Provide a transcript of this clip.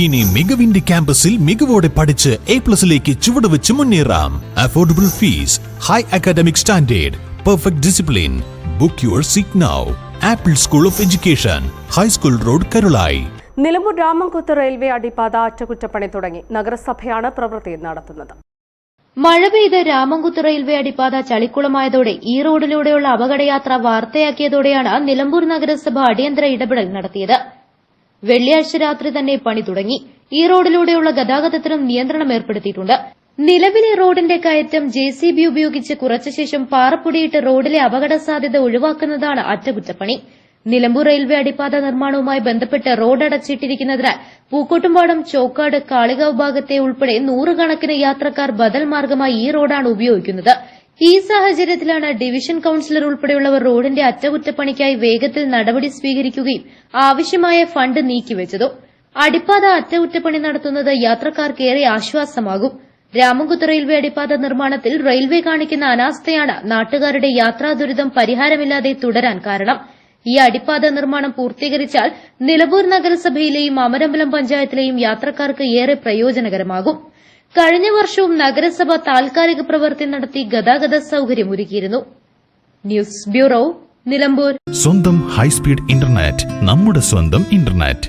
ഇനി മികവിന്റെ ക്യാമ്പസിൽ മികവോടെ പഠിച്ച് എ പ്ലസിലേക്ക് ചുവടുവെച്ച് മുന്നേറാം. Affordable fees high academic standard perfect discipline book your seat now apple school of education high school road Karulai Nilambur Ramamkuthu railway അടിപ്പാത അറ്റകുറ്റപ്പണി തുടങ്ങി. നഗരസഭയാണ് പ്രവൃത്തി നടത്തുന്നത്. മഴ പെയ്ത് രാമംകുത്ത് റെയിൽവേ അടിപ്പാത ചളിക്കുളമായതോടെ ഈ റോഡിലൂടെയുള്ള അപകടയാത്ര വാർത്തയാക്കിയതോടെയാണ് നിലമ്പൂർ നഗരസഭ അടിയന്തര ഇടപെടൽ നടത്തിയത്. വെള്ളിയാഴ്ച രാത്രി തന്നെ പണി തുടങ്ങി. ഈ റോഡിലൂടെയുള്ള ഗതാഗതത്തിനും നിയന്ത്രണം ഏർപ്പെടുത്തിയിട്ടുണ്ട്. നിലവിലെ റോഡിന്റെ കയറ്റം ജെ സി ബി ഉപയോഗിച്ച് കുറച്ച ശേഷം പാറപ്പൊടിയിട്ട് റോഡിലെ അപകട സാധ്യത ഒഴിവാക്കുന്നതാണ് അറ്റകുറ്റപ്പണി. നിലമ്പൂർ റെയിൽവേ അടിപ്പാത നിർമ്മാണവുമായി ബന്ധപ്പെട്ട് റോഡ് അടച്ചിട്ടിരിക്കുന്നതിനാൽ പൂക്കോട്ടുംപാടം ചോക്കാട് കാളികാവ് ഭാഗത്തെ ഉൾപ്പെടെ നൂറുകണക്കിന് യാത്രക്കാർ ബദൽ മാർഗമായി ഈ റോഡാണ് ഉപയോഗിക്കുന്നത്. ഈ സാഹചര്യത്തിലാണ് ഡിവിഷൻ കൌൺസിലർ ഉൾപ്പെടെയുള്ളവർ റോഡിന്റെ അറ്റകുറ്റപ്പണിക്കായി വേഗത്തിൽ നടപടി സ്വീകരിക്കുകയും ആവശ്യമായ ഫണ്ട് നീക്കിവച്ചത്. അടിപ്പാത അറ്റകുറ്റപ്പണി നടത്തുന്നത് യാത്രക്കാർക്കേറെ ആശ്വാസമാകും. രാമൻകുത്ത് റെയിൽവേ അടിപ്പാത നിർമ്മാണത്തിൽ റെയിൽവേ കാണിക്കുന്ന അനാസ്ഥയാണ് നാട്ടുകാരുടെ യാത്രാ ദുരിതം പരിഹാരമില്ലാതെ തുടരാൻ കാരണം. ഈ അടിപ്പാത നിർമ്മാണം പൂർത്തീകരിച്ചാൽ നിലമ്പൂർ നഗരസഭയിലെയും അമരമ്പലം പഞ്ചായത്തിലെയും യാത്രക്കാർക്ക് ഏറെ പ്രയോജനകരമാകും. കഴിഞ്ഞ വർഷവും നഗരസഭ താൽക്കാലിക പ്രവൃത്തി നടത്തി ഗതാഗത സൌകര്യം ഒരുക്കിയിരുന്നു. News bureau Nilambur. സ്വന്തം ഹൈസ്പീഡ് ഇന്റർനെറ്റ് നമ്മുടെ സ്വന്തം ഇന്റർനെറ്റ്.